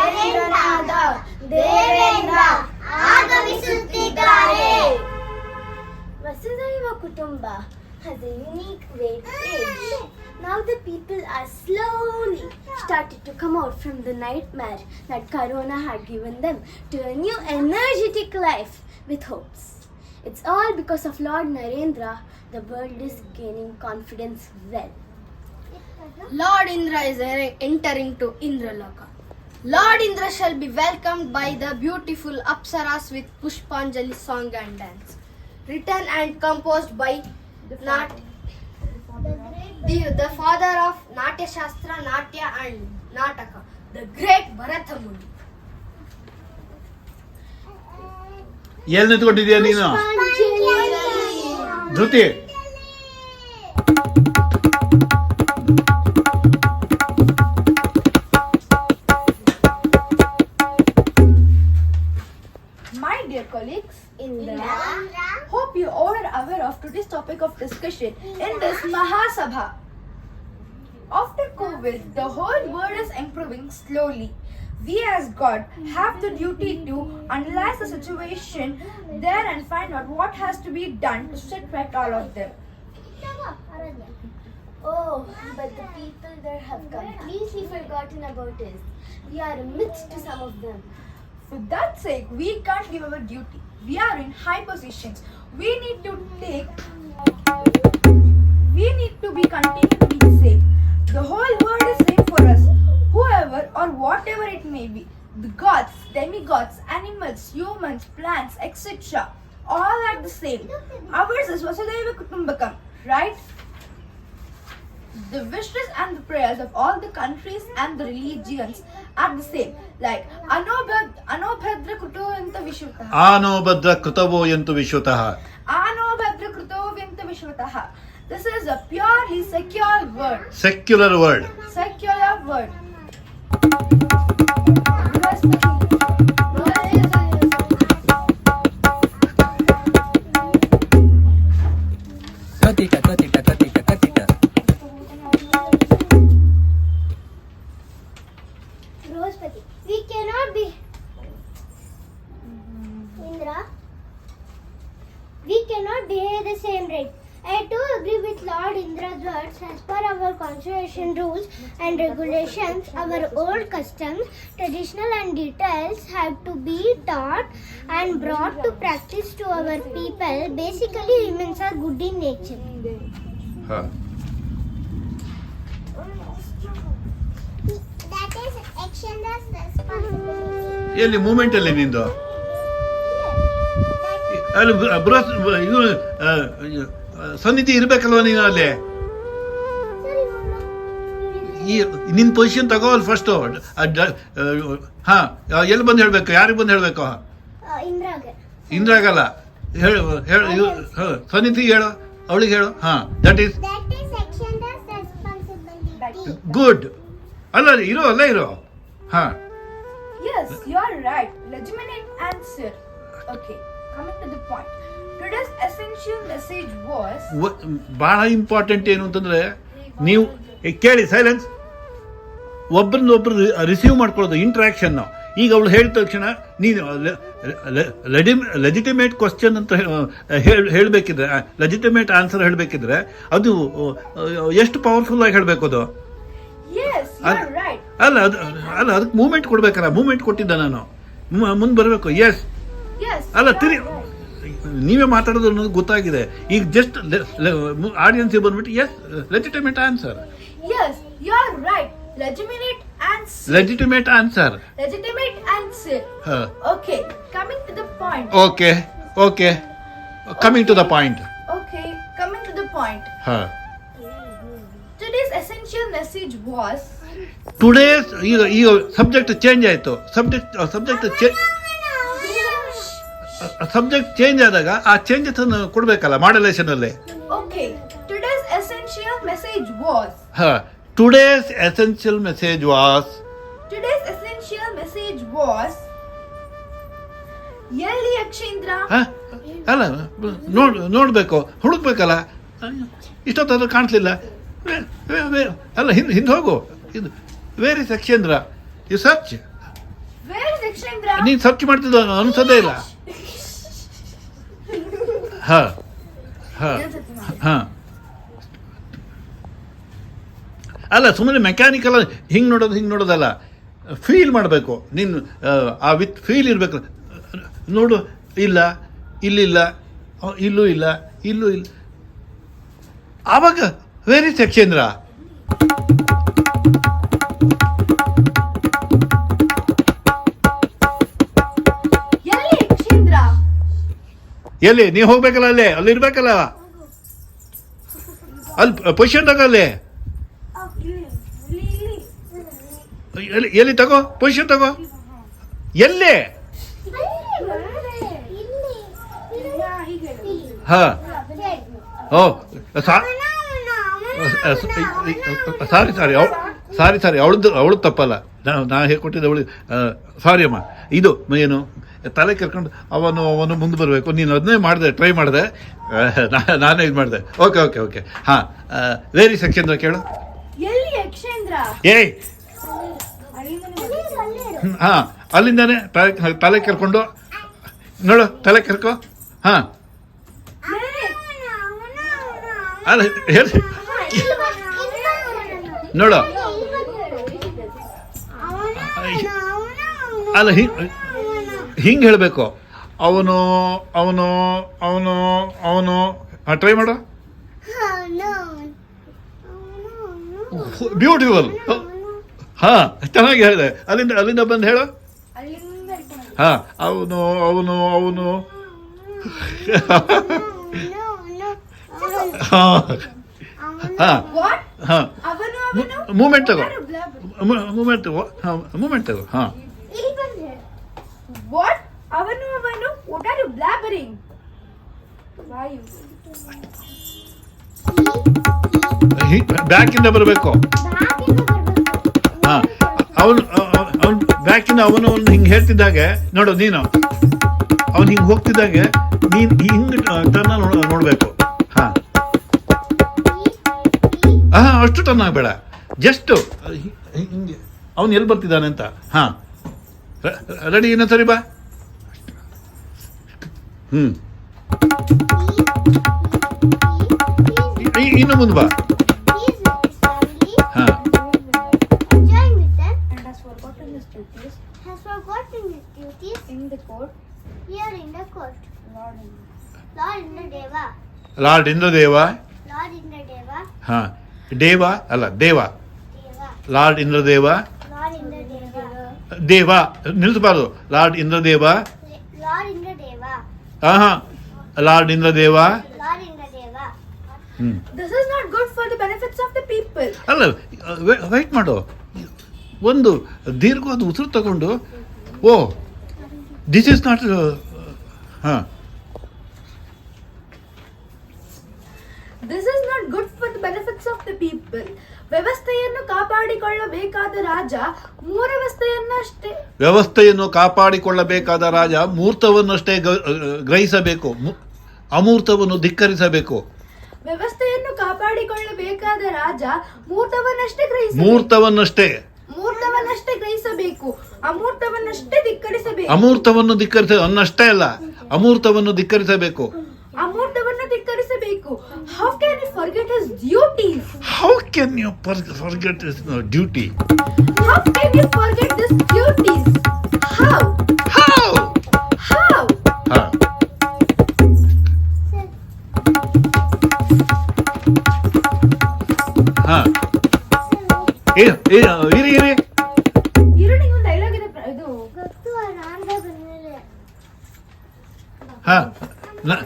ನರೇಂದ್ರನಾದ ದೇವೇಂದ್ರ ಆಗಮಿಸುತ್ತಿದ್ದಾರೆ Vasudhaiva Kutumba has a unique way to age. Now the people are slowly started to come out from the nightmare that Corona had given them to a new energetic life with hopes. It's all because of Lord Narendra, the world is gaining confidence well. Lord Indra is er- entering to Indraloka. Lord Indra shall be welcomed by the beautiful Apsaras with Pushpanjali song and dance. Written and composed by Nat, the, the father of Natya Shastra, Natya and Nataka, the great Bharata Muni. ಎಲ್ಲಿ ನಿಂತ್ಕೊಂಡಿದ್ಯಾ ನೀನು Dhriti the whole world is improving slowly. We as God have the duty to analyze the situation there and find out what has to be done to set right all of them. Oh, but the people there have completely forgotten about us. We are a myth to some of them. For that sake, we can't give our duty. We are in high positions. We need to take. We need to be be safe. The whole world is safe for us. Whoever or whatever it may be, the gods, demigods, animals, humans, plants, etc. All are the same. Ours is Vasudeva Kutumbakam, right? The wishes and the prayers of all the countries and the religions are the same. Like Anobhadra Kutovanta Vishwataha. Anobhadra Kutovoyanta Vishwataha. Anobhadra Kutovanta Vishwataha. This is a purely secular word. Secular word. Secular word. traditional and details have to be taught and brought to practice to our people. Basically, humans are good in nature. That is Akshandra's responsibility. ಎಲ್ಲಿ moment ಅಲ್ಲಿ ನಿಂದು ಅಲ್ಲಿ ಬೃ- ಬೃಹತ್ ಇವ್ನು, ಆ, ಆ, ಸನ್ನಿಧಿ ಇರ್ಬೇಕಲ್ವ ನೀನು ಅಲ್ಲಿ ಈ ನಿನ್ನ ಪೊಸಿಷನ್ ತಗೋಲ್ ಫಸ್ಟ್ ಹಾ ಎಲ್ಲಿ ಬಂದು ಹೇಳ್ಬೇಕು? ಯಾರಿಗೆ ಬಂದು ಹೇಳ್ಬೇಕು? ಇಂದ್ರಾಗಲ್ಲ. ಹೇಳು ಹೇಳು ಸನಿತಿ ಹೇಳು. ಅವಳಿಗೆ ಹೇಳು. ಹಾ ದಟ್ ಈಸ್ ಗುಡ್ ಅಲ್ಲ ಇರೋ ಅಲ್ಲ ಇರೋ. ಹಾ. ಬಹಳ ಇಂಪಾರ್ಟೆಂಟ್ ಏನು ಅಂತಂದ್ರೆ ನೀವು ಏ, ಕೇಳಿ ಸೈಲೆನ್ಸ್ ಒಬ್ರನ್ನೊಬ್ರು ರಿಸೀವ್ ಮಾಡ್ಕೊಳ್ಳೋದು ಇಂಟ್ರಾಕ್ಷನ್ ಈಗ ಅವಳು ಹೇಳಿದ ತಕ್ಷಣ ನೀನು ಲೆಜಿಟಿಮೇಟ್ ಕ್ವಶನ್ ಅಂತ ಹೇಳಬೇಕಿದ್ರೆ ಲೆಜಿಟಿಮೇಟ್ ಆನ್ಸರ್ ಹೇಳಬೇಕಿದ್ರೆ ಅದು ಎಷ್ಟು ಪವರ್ಫುಲ್ ಆಗಿ ಹೇಳಬೇಕು ಅದು? ಅಲ್ಲ ಅದು ಅಲ್ಲ ಅದಕ್ಕೆ ಮೂಮೆಂಟ್ ಕೊಡ್ಬೇಕಲ್ಲ ಮೂಮೆಂಟ್ ಕೊಟ್ಟಿದ್ದ ನಾನು. ಮುಂದೆ ಬರಬೇಕು ಎಸ್. ಅಲ್ಲ ತಿರಿ ನೀವೇ ಮಾತಾಡೋದು ಅನ್ನೋದು ಗೊತ್ತಾಗಿದೆ. ಈಗ ಜಸ್ಟ್ ಆಡಿಯನ್ಸ್ ಬಂದ್ಬಿಟ್ಟು yes legitimate answer Yes, you are right. Legitimate answer. Legitimate answer Legitimate answer. Okay, coming to the point. Okay okay coming to the point Okay, coming to the point. ಹಾಂ Today's essential message was today's ಈಗ ಈಗ subject change ಆಯಿತು subject subject subject change ಆದಾಗ ಆ changes ಅನ್ನು ಕೊಡಬೇಕಲ್ಲ ಮಾಡಲೇಷನ್ ಅಲ್ಲಿ Huh. Today's essential message was Today's essential message was ಎಲ್ಲಿ ಯಕ್ಷೇಂದ್ರ ಅಲ್ಲ ನೋಡ್ ನೋಡಬೇಕು ಹುಡುಕ್ಬೇಕಲ್ಲ. ಇಷ್ಟೊತ್ತಾದ್ರೂ ಕಾಣಿಸ್ಲಿಲ್ಲ. ಅಲ್ಲ ಹಿಂದೆ ಹಿಂದೆ ಹೋಗು. ಇದು ವೇರಿ ಸಕ್ಷೇಂದ್ರ ಯು ಸರ್ಚ್ ಇಸ್ ನೀನು ಸರ್ಚ್ ಮಾಡ್ತಿದ್ದ ಅನ್ಸೋದೇ ಇಲ್ಲ. ಹಾಂ ಹಾಂ ಹಾ ಅಲ್ಲ ಸುಮ್ಮನೆ ಮೆಕ್ಯಾನಿಕಲ್ ಹಿಂಗೆ ನೋಡೋದು ಹಿಂಗೆ ನೋಡೋದಲ್ಲ. ಫೀಲ್ ಮಾಡಬೇಕು. ನೀನು ಆ, ವಿತ್ ಫೀಲ್ ಇರಬೇಕು. ನೋಡು ಇಲ್ಲ ಇಲ್ಲಿಲ್ಲ ಇಲ್ಲೂ ಇಲ್ಲ ಇಲ್ಲೂ ಇಲ್ಲ. ಆವಾಗ ವೆರಿ ಯಕ್ಷೇಂದ್ರ? ಎಲ್ಲಿ ನೀವು ಹೋಗ್ಬೇಕಲ್ಲ ಅಲ್ಲೇ? ಅಲ್ಲಿ ಇರ್ಬೇಕಲ್ಲ? ಅಲ್ಲಿ ಪೊಸಿಷನ್ ತಗೋ ಅಲ್ಲಿ. ಎಲ್ಲಿ ಎಲ್ಲಿ ತಗೋ? ಪೊಸಿಷನ್ ತಗೋ? ಎಲ್ಲಿ? ಹಾ. ಓ ಸಾ- ಸಾರಿ ಸಾರಿ ಅವಳು ಸಾರಿ ಸಾರಿ ಅವಳದ್ದು ಅವಳು ತಪ್ಪಲ್ಲ. ನಾನು ನಾ ಹೇಳ್ಕೊಟ್ಟಿದ್ದೆ ಅವಳು ಸಾರಿ ಅಮ್ಮ. ಇದು ಏನು ತಲೆ ಕರ್ಕೊಂಡು ಅವನು ಅವನು ಮುಂದೆ ಬರಬೇಕು. ನೀನು ಅದನ್ನೇ ಮಾಡಿದೆ ಟ್ರೈ ಮಾಡಿದೆ. ನಾನೇ ಇದು ಮಾಡಿದೆ. ಓಕೆ ಓಕೆ ಓಕೆ ಹಾಂ ವೇರಿ ಸೆಕ್ಷನ್ ಕೇಳು? ಏಯ್ ಹಾಂ ಅಲ್ಲಿಂದಾನೆ ತಲೆ ತಲೆ ಕರ್ಕೊಂಡು ನೋಡು ತಲೆ ಕರ್ಕೊ ಹಾಂ. ಅಲ್ಲ ಹೇಳಿ ನೋಡು. ಅಲ್ಲ ಹಿಂಗೆ ಹಿಂಗೆ ಹೇಳಬೇಕು. ಅವನು ಅವನು ಅವನು ಅವನು ಟ್ರೈ ಮಾಡು. ಬ್ಯೂಟಿಫುಲ್ ಹಾಂ ಚೆನ್ನಾಗಿ ಹೇಳಿದೆ. ಅಲ್ಲಿಂದ ಅಲ್ಲಿಂದ ಬಂದು ಹೇಳು. ಹಾಂ, ಅವನು ಅವನು ಅವನು. ಮೂಮೆಂಟ್ ತಗೋ. ಮೂಮೆಂಟ್ ತಗೋ. ಹಾಂ ಮೂಮೆಂಟ್ ತಗೋ. ಹಾಂ. ಅವನು ಬ್ಯಾಕಿಂದ ಬರಬೇಕು. ಅವನು ಅವನು ಬ್ಯಾಕಿಂದ ಅವನು ಅವನು ಹಿಂಗೆ ಹೇಳ್ತಿದ್ದಾಗೆ, ನೋಡು ನೀನು. ಅವನು ಹಿಂಗೆ ಹೋಗ್ತಿದ್ದಾಗೆ, ನೀನು ಹಿಂಗೆ ಟರ್ನ ನೋಡಬೇಕು. ಹಾಂ. ಹಾಂ ಅಷ್ಟು ಟರ್ನ್ ಆಗಬೇಡ. ಜಸ್ಟು ಹಿಂಗೆ. ಅವನು ಎಲ್ಲಿ ಬರ್ತಿದ್ದಾನೆ ಅಂತ? ಹಾಂ. ರೆಡಿ ಇನ್ನೊಂದ್ಸರಿ ಬಾ. ಹ್ಞೂ ಇನ್ನು ಮುಂದೆ ಬಾ. His duties in the court here in the court. Lord in Lord Indradeva, Lord Deva. Lord Indradeva, Deva. ದೇವ ಅಲ್ಲ ದೇವ Deva, Lord Indradeva Indradeva, Deva ನಿಲ್ಲಿಸಬಾರ್ದು Lord Indradeva Lord Indradeva, ಹಾಂ ಹಾಂ Lord Indradeva Lord Indradeva. Deva. This is not good for the benefits of the people. ಅಲ್ಲ wait ಮಾಡು ಒಂದು ದೀರ್ಘವಾದ ಉಸಿರು ತಗೊಂಡು ಓ ದಿಸ್ ಇಸ್ ನಾಟ್ ಹಾಂ This is not good for the benefits of the people. ವ್ಯವಸ್ಥೆಯನ್ನು ಕಾಪಾಡಿಕೊಳ್ಳಬೇಕಾದ ರಾಜ ಮೂರವಸ್ಥೆಯನ್ನಷ್ಟೇ ವ್ಯವಸ್ಥೆಯನ್ನು ಕಾಪಾಡಿಕೊಳ್ಳಬೇಕಾದ ರಾಜ ಮೂರ್ತವನ್ನಷ್ಟೇ ಗ್ರಹಿಸಬೇಕು. ಅಮೂರ್ತವನ್ನು ಧಿಕ್ಕರಿಸಬೇಕು. ವ್ಯವಸ್ಥೆಯನ್ನು ಕಾಪಾಡಿಕೊಳ್ಳಬೇಕಾದ ರಾಜ ಮೂರ್ತವನ್ನಷ್ಟೇ ಗ್ರಹಿಸ ಮೂರ್ತವನ್ನಷ್ಟೇ. ಮೂರ್ತವನ್ನಷ್ಟೇ ಗ್ರಹಿಸಬೇಕು. ಅಮೂರ್ತವನ್ನಷ್ಟೇ ಧಿಕ್ಕರಿಸಬೇಕು. ಅಮೂರ್ತವನ್ನು ಧಿಕ್ಕರಿಸ ಅನ್ನಷ್ಟೇ ಅಲ್ಲ ಅಮೂರ್ತವನ್ನು ಧಿಕ್ಕರಿಸಬೇಕು. ಅಮೂರ್ತವನ್ನು ಧಿಕ್ಕರಿಸಬೇಕು. How can you forget his duties how can you forget duty how can you forget this duties how how how ಹಾ ಹಾ ಏ ಏ ಇರಿ ಇರಿ. ಹಾ ನ-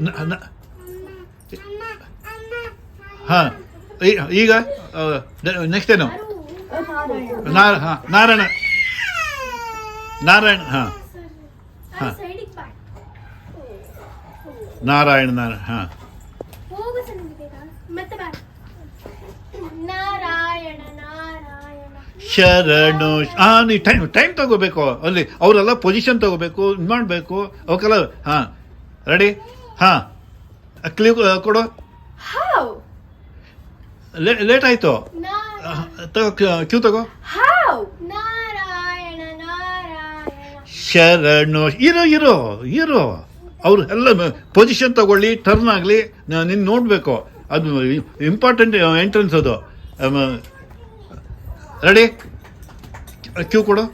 ನ- ನ- ಹಾ ಈ- ಈಗ ನೆಕ್ಸ್ಟ್ ಏನು ನಾರಾಯಣ ನಾರ ಹಾ ನಾರಾಯಣ ನಾರಾಯಣ ಹಾ ಹಾ ಸೈಡಿಗೆ ಬ್ಯಾಕ್ ನಾರಾಯಣ ನಾರಾಯಣ ಹಾ ಶರಣು ಹಾಂ ನೀವು ಟೈಮ್ ಟೈಮ್ ತಗೋಬೇಕು. ಅಲ್ಲಿ ಅವರೆಲ್ಲ ಪೊಸಿಷನ್ ತಗೋಬೇಕು ಇದು ಮಾಡಬೇಕು. ಅವಕ್ಕೆಲ್ಲ ಹಾ ರೆಡಿ ಹಾ ಕ್ಲೀವ್ ಕೊಡು? ಲೇಟ್ ಆಯ್ತು. ತಗೋ ಕ್ಯೂ ತಗೋ. ಶರಣು ಇರೋ ಇರೋ ಇರೋ. ಅವ್ರು ಎಲ್ಲ ಪೊಸಿಷನ್ ತಗೊಳ್ಳಿ ಟರ್ನ್ ಆಗಲಿ. ನಿನ್ನ ನೋಡಬೇಕು. ಅದು ಇಂಪಾರ್ಟೆಂಟ್ ಎಂಟ್ರೆನ್ಸ್ ಅದು. ರೆಡಿ ಕ್ಯೂ ಕೊಡು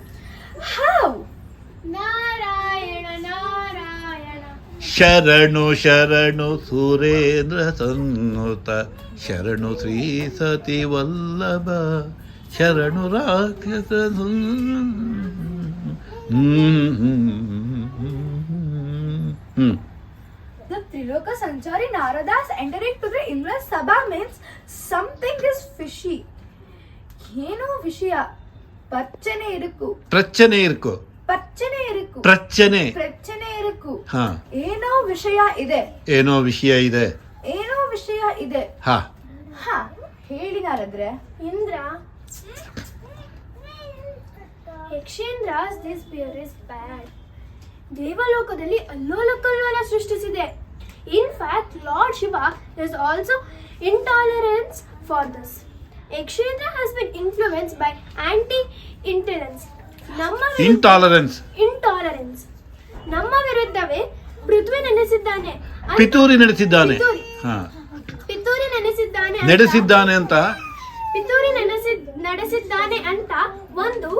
ಶರಣು ಶರಣು ಸುರೇಂದ್ರ ಸನ್ನುತ ಶರಣು ಶ್ರೀ ಸತಿ ವಲ್ಲಭ ಶರಣು ರಾಕ್ಷಸ The Triloka Sanchari Naradas entering to the Indra Sabha means something is fishy. ಏನೋ ವಿಷಯ. பிரச்சனை ಇರುಕು. ಪ್ರಚನೆ இருக்கு பிரச்சனை ಇರುಕು. ಪ್ರಚನೆ ಪ್ರಚ್ಚನೆ ಇರುಕು. ಹಾ. ಏನೋ ವಿಷಯ ಇದೆ. ಏನೋ ವಿಷಯ ಇದೆ. ಏನೋ ವಿಷಯ ಇದೆ. ಹಾ. ಹಾ ಹೇಳಿ ನಾರದ್ರೆ. Indra. Yakshendra's this beer is bad ದೇವಲೋಕದಲ್ಲಿ ಅಲ್ಲೋಲಕಲ್ಲೋಲ ಸೃಷ್ಟಿಸಿದೆ. In fact Lord Shiva is also intolerance for this Yakshendra has been influence by anti intelligence ನಮ್ಮ ಇಂಟಾಲರೆನ್ಸ್ ಇಂಟಾಲರೆನ್ಸ್ ನಮ್ಮ ವಿರುದ್ಧವೇ ಪೃಥ್ವಿ ನೆನೆಸಿದ್ದಾನೆ ಪಿತೂರಿ ನಡೆಸಿದ್ದಾನೆ ಪಿತೂರಿ. ನೆನೆಸಿದ್ದಾನೆ ನಡೆಸಿದ್ದಾನೆ ಅಂತ ಪಿತೂರಿ ನೆನೆಸಿ ನಡೆಸಿದ್ದಾನೆ ಅಂತ ಒಂದು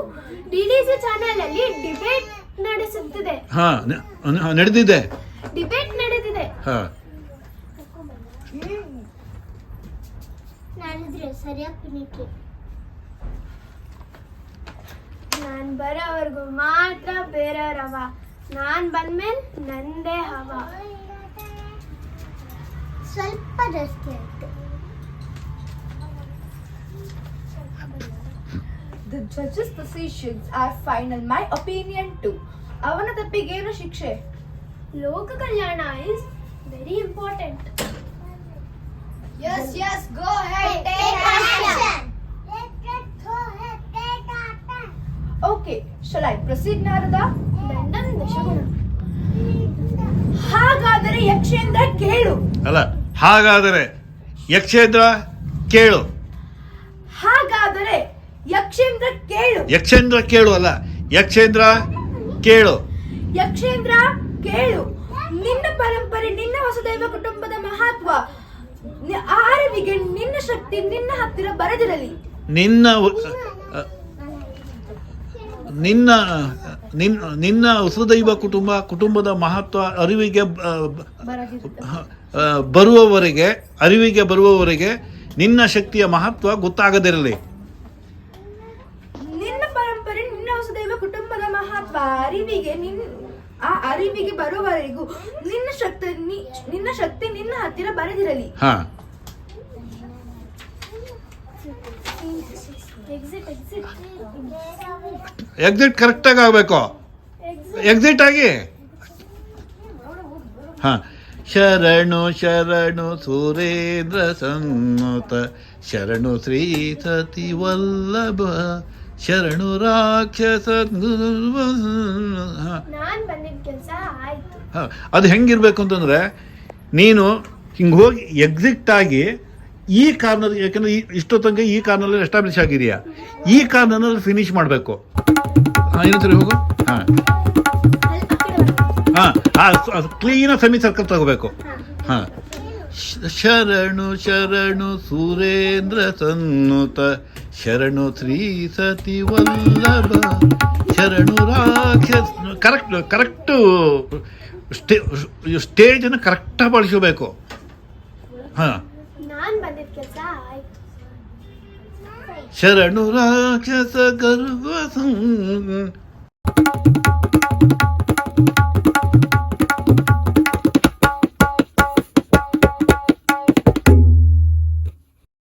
ಡಿಡಿಸಿ ಚಾನೆಲ್ ಅಲ್ಲಿ ಡಿಬೇಟ್ ನಡೆಸುತ್ತಿದೆ. ಹಾ ನಡೆದಿದೆ. ಡಿಬೇಟ್ ನಡೆದಿದೆ. ಹಾ. ನಾನಿದ್ರೆ ಸರಿಯಾಗಿ ನಾನ್ ಬರೋವರೆಗೂ ಮಾತ್ರ ಬೇರೆಯವ್ರವ ನಾನ್ ಬಂದ್ಮೇಲೆ ನಂದೇ ಹವ ಸ್ವಲ್ಪ ಜಾಸ್ತಿ ಆಯ್ತು The judge's decisions are final. My opinion too. ಅವನ ತಪ್ಪಿಗೇನು ಶಿಕ್ಷೆ ಲೋಕ ಕಲ್ಯಾಣ is very important Yes, yes, go ahead. Okay shall I shall I proceed, Narada? ಹಾಗಾದರೆ ಯಕ್ಷೇಂದ್ರ ಕೇಳು. ಅಲ್ಲ ಹಾಗಾದರೆ ಯಕ್ಷೇಂದ್ರ ಕೇಳು. ಹಾಗಾದರೆ ಯಕ್ಷೇಂದ್ರ ಕೇಳು. ಯಕ್ಷೇಂದ್ರ ಕೇಳು ಅಲ್ಲ ಯಕ್ಷೇಂದ್ರ ಕೇಳು. ಯಕ್ಷೇಂದ್ರ ಕೇಳು. ನಿನ್ನ ಪರಂಪರೆ ನಿನ್ನ ವಸುದೈವ ಕುಟುಂಬದ ಮಹತ್ವ ಅರಿವಿಗೆ ನಿನ್ನ ಶಕ್ತಿ ನಿನ್ನ ಹತ್ತಿರ ಬರದಿರಲಿ. ನಿನ್ನ ನಿನ್ನ ನಿನ್ನ ನಿನ್ನ ವಸುದೈವ ಕುಟುಂಬ ಕುಟುಂಬದ ಮಹತ್ವ ಅರಿವಿಗೆ ಬರುವವರೆಗೆ ಅರಿವಿಗೆ ಬರುವವರೆಗೆ ನಿನ್ನ ಶಕ್ತಿಯ ಮಹತ್ವ ಗೊತ್ತಾಗದಿರಲಿ. ನಿನ್ನ ಪರಂಪರೆ ನಿನ್ನ ವಸುದೈವ ಕುಟುಂಬದ ಮಹತ್ವ ಅರಿವಿಗೆ ಆ ಅರಿವಿಗೆ ಬರುವವರೆಗೂ ನಿನ್ನ ಶಕ್ತಿ ನಿನ್ನ ಶಕ್ತಿ ನಿನ್ನ ಹತ್ತಿರ ಬರೆದಿರಲಿ. ಹಾ. ಎಕ್ಸಿಟ್ ಕರೆಕ್ಟಾಗಿ ಆಗಬೇಕು. ಎಕ್ಸಿಟ್ ಆಗಿ. ಹಾ. ಶರಣು ಶರಣು ಸುರೇಂದ್ರ ಸನ್ನುತ. ಶರಣು ಶ್ರೀ ಸತಿ ವಲ್ಲಭ. ಶರಣು ರಾಕ್ಷಸ ಹಾ. ನಾನ್ ಬಂದಿದ್ದ ಕೆಲಸ ಆಯ್ತು. ಹ, ಅದು ಹೆಂಗಿರ್ಬೇಕು ಅಂತಂದ್ರೆ ನೀನು ಹಿಂಗೆ ಹೋಗಿ ಎಕ್ಸಿಟ್ ಆಗಿ ಈ ಕಾರ್ನರ್ ಯಾಕಂದ್ರೆ ಈ- ಇಷ್ಟೋ ತನಕ ಈ ಕಾರ್ನಲ್ಲಿ ಎಸ್ಟಾಬ್ಲಿಷ್ ಆಗಿದೆಯಾ? ಈ ಕಾರ್ನಲ್ಲಿ ಫಿನಿಶ್ ಮಾಡಬೇಕು. ಹಾಂ ಇನ್ನೊಂದ್ಸರಿ ಹೋಗು. ಹಾಂ. ಬರ್ಬೇಕು. ಹಾಂ ಕ್ಲೀನಾಗಿ ಸೆಮಿ ಸರ್ಕಲ್ ತಗೋಬೇಕು. ಹಾಂ. ಶರಣು ಶರಣು ಸುರೇಂದ್ರ ಸನ್ನುತ ಶರಣು ಶ್ರೀ ಸತಿ ವಲ್ಲಭ ಶರಣು ರಾಕ್ಷಸ್ ಕರೆಕ್ಟ್ ಕರೆಕ್ಟು ಸ್ಟೇ ಸ್ಟೇಜನ್ನು ಕರೆಕ್ಟಾಗಿ ಬಳಸಬೇಕು ಹಾಂ. ನಾನ್ ಬಂದಿದ್ದ ಕೆಲಸ ಆಯ್ತು ಶರಣು ರಾಕ್ಷಸ ಗರ್ವ ಸಂ-